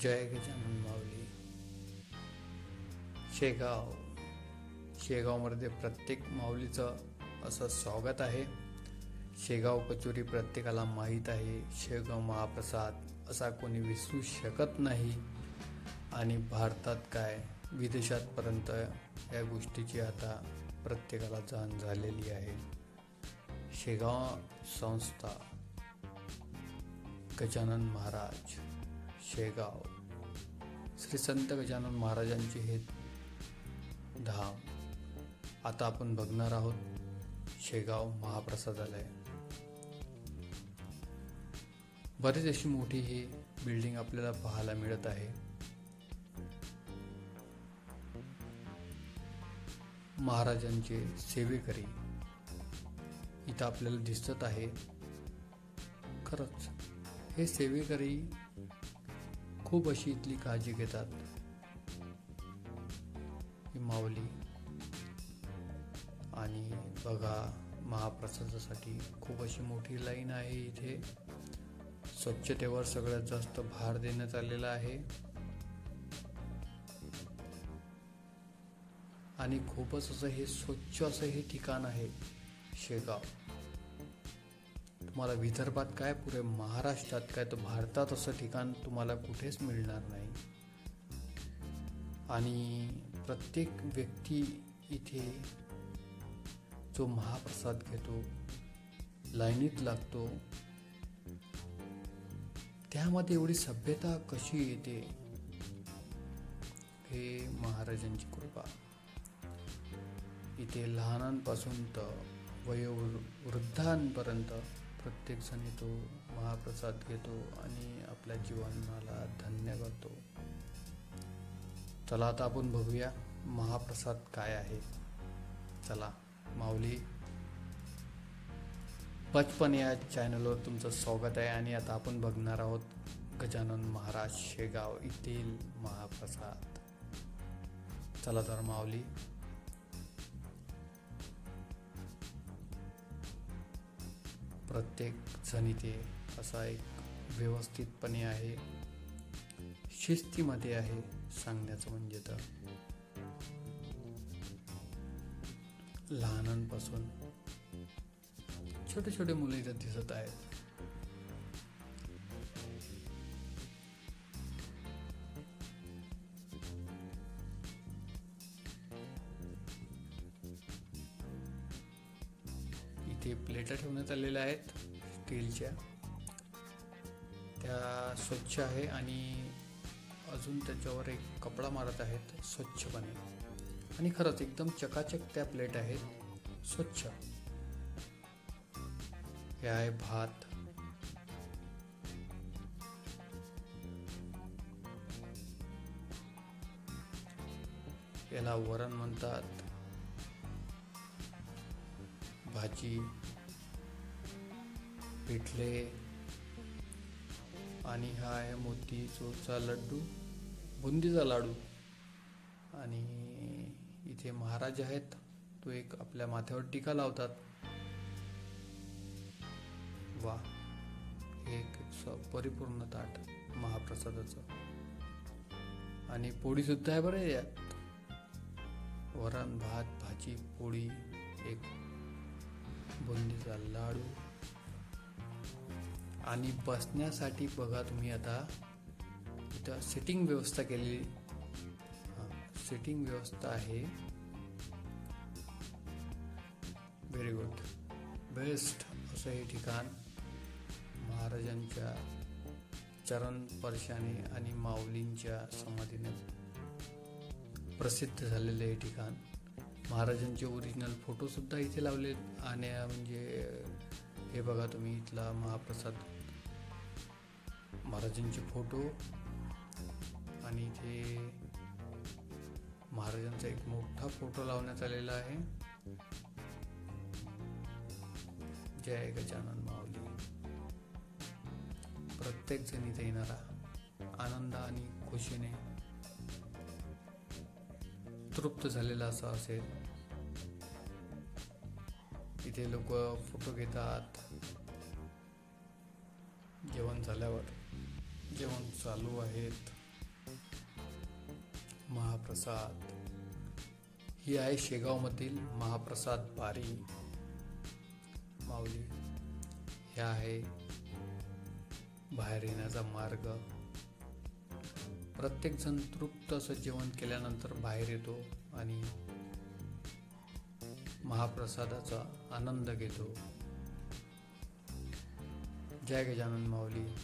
जय गजानन माऊली. शेगाव. शेगावमध्ये प्रत्येक माऊलीचं असं स्वागत आहे. शेगाव कचोरी प्रत्येकाला माहीत आहे. शेगाव महाप्रसाद असा कोणी विसरू शकत नाही. आणि भारतात काय? विदेशातपर्यंत या गोष्टीची आता प्रत्येकाला जाण झालेली आहे. शेगाव संस्था गजानन महाराज. शेगाव. श्री संत गजानन महाराजांचे हे धाम आता आपण बघणार आहोत शेगाव महाप्रसादालय. बरीच अशी मोठी ही बिल्डिंग आपल्याला पाहायला मिळत आहे. महाराजांचे सेवेकरी इथं आपल्याला दिसत आहे. खरंच हे सेवेकरी खूप अशी इथली काळजी घेतात. ही माऊली. आणि बघा महाप्रसादासाठी खूप अशी मोठी लाईन आहे इथे. स्वच्छतेवर सगळ्यात जास्त भार देण्यात आलेला आहे. आणि खूपच असं हे स्वच्छ असं हे ठिकाण आहे शेगाव. तुम्हाला विदर्भात काय पुरे महाराष्ट्रात काय तर भारतात असं ठिकाण तुम्हाला कुठेच मिळणार नाही. आणि प्रत्येक व्यक्ती इथे जो महाप्रसाद घेतो लाईनीत लागतो त्यामध्ये एवढी सभ्यता कशी येते हे महाराजांची कृपा. इथे लहानांपासून तर वयोवृद्धांपर्यंत प्रत्येक जण येतो महाप्रसाद घेतो आणि आपल्या जीवनाला धन्य करतो. चला आता आपण बघूया महाप्रसाद काय आहे. चला माऊली. बचपन या चॅनलवर तुमचं स्वागत आहे आणि आता आपण बघणार आहोत गजानन महाराज शेगाव येथील महाप्रसाद. चला तर माऊली. प्रत्येक जण इथे असा एक व्यवस्थितपणे आहे. शिस्तीमध्ये आहे सांगण्याचं म्हणजे तर. लहानांपासून छोटे छोटे मुलं इथं दिसत आहेत. इथे प्लेटा ठेवण्यात आलेल्या आहेत स्टीलच्या. त्या स्वच्छ आहे आणि अजून त्याच्यावर एक कपडा मारत आहेत स्वच्छपणे. आणि खरंच एकदम चकाचक त्या प्लेट आहेत स्वच्छ. हे आहे भात. याला वरण म्हणतात. भाजी पिठले आणि हा आहे मोतीचूरचा लड्डू बुंदीचा लाडू. आणि इथे महाराज आहेत तो एक आपल्या माथ्यावर टीका लावतात. वा एक स- परिपूर्ण ताट महाप्रसादाचं. आणि पोळी सुद्धा आहे बरं यात. वरण भात भाजी पोळी एक बुंदीचा लाडू. आणि बसण्यासाठी बघा तुम्ही आता इथं सिटिंग व्यवस्था केलेली. सिटिंग व्यवस्था आहे. व्हेरी गुड बेस्ट असं हे ठिकाण. महाराजांच्या चरण स्पर्शाने आणि माऊलींच्या समाधीने प्रसिद्ध झालेलं हे ठिकाण. महाराजांचे ओरिजिनल फोटोसुद्धा इथे लावले आणि म्हणजे हे बघा तुम्ही इथला महाप्रसाद. महाराजांचे फोटो आणि इथे महाराजांचा एक मोठा फोटो लावण्यात आलेला आहे. जय गजानन माऊली. प्रत्येक जण इथे येणारा आनंद आणि खुशीने तृप्त झालेला असा असेल. इथे लोक फोटो घेतात. जेवण झाल्यावर जेवण चालू आहेत. महाप्रसाद. ही आहे शेगावमधील महाप्रसाद बारी माऊली हे आहे बाहेर येण्याचा मार्ग. प्रत्येकजण तृप्त असं जेवण केल्यानंतर बाहेर येतो आणि महाप्रसादाचा आनंद घेतो. जय गजानन माऊली.